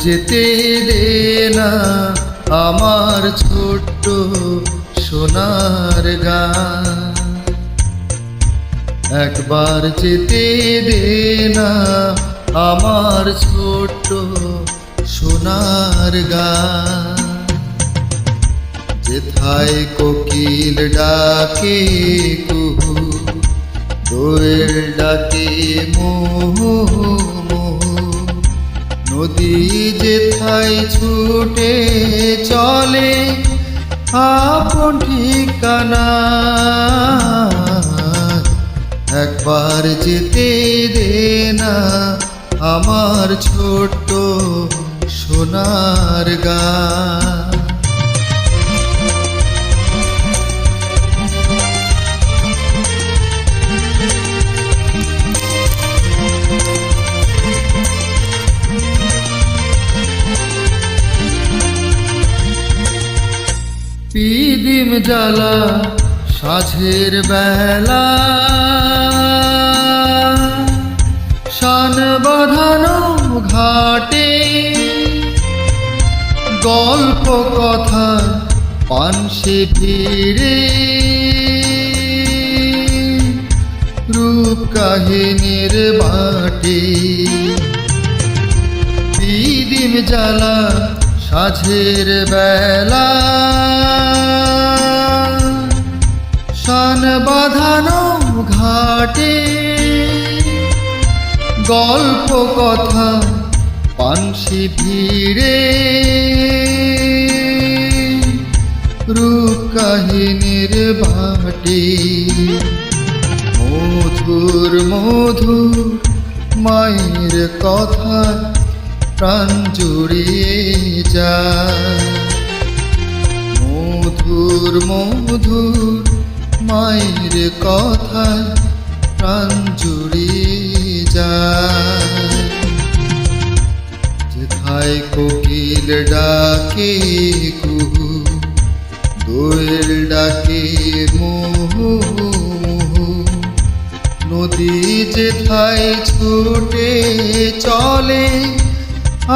যেতে দে না আমার ছোট্ট সোনার গান। একবার যেতে দে না আমার ছোট্ট সোনার গান। যেথায় কোকিল ডাকে কুহু, দোয়েল ডাকে মোহ মোহ। নদী যেথায় ছুটে চলে আপন ঠিকানা। একবার যেতে দে না আমার ছোট্ট সোনার গান। পিদিম জ্বালা সাঝের বেলা। শান বাঁধানো ঘাটে গল্প কথা পানসে ভিড়ে রূপ কাহিনীর বাটে। পিদিম জ্বালা সাঝের বেলা। ঘাটে গল্প, কথা, পানসি ভিড়ে। রূপ কাহিনীর বাটে মধুর মধুর মায়ের কথা প্রাণ জুড়িয়ে যায়। মধুর মধুর মায়ের কথা প্রাণ জুড়িয়ে যায়। যেথায় কোকিল ডাকে কুহু দোয়েল ডাকে মোহ নদী যেথায় ছুটে চলে,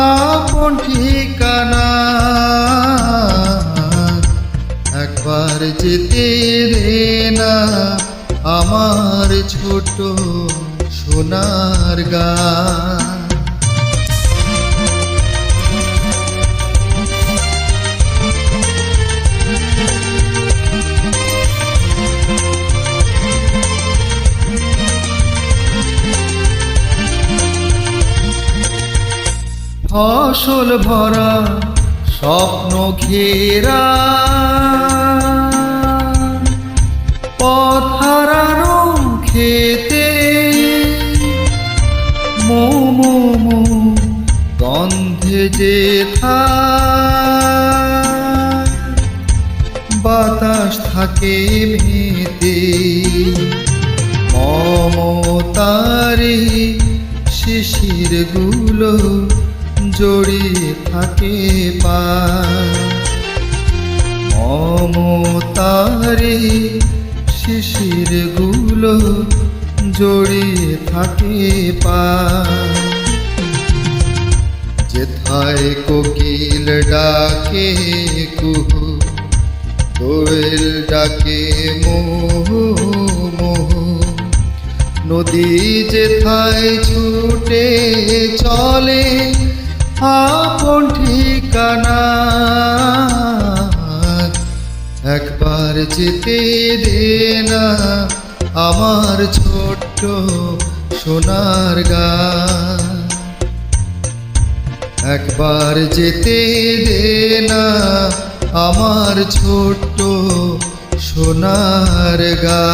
আপন ঠিকানা। একবার যেতে দে না আমার ছোট সোনার গান। ফসল ভরা স্বপ্ন ঘেরা। পথ যে বাতাস থাকে মেতে মমতারে শিশিরগুলো জড়িয়ে থাকে পা। শিশিরগুলো জড়িয়ে থাকে পা। যেথায় কোকিল ডাকে কুহু দোয়েল ডাকে মোহ মোহ। নদী যেথায় ছুটে চলে, আপন ঠিকানা। একবার যেতে দে না আমার ছোট্ট সোনার গান। একবার যেতে দে না আমার ছোট্ট সোনার গান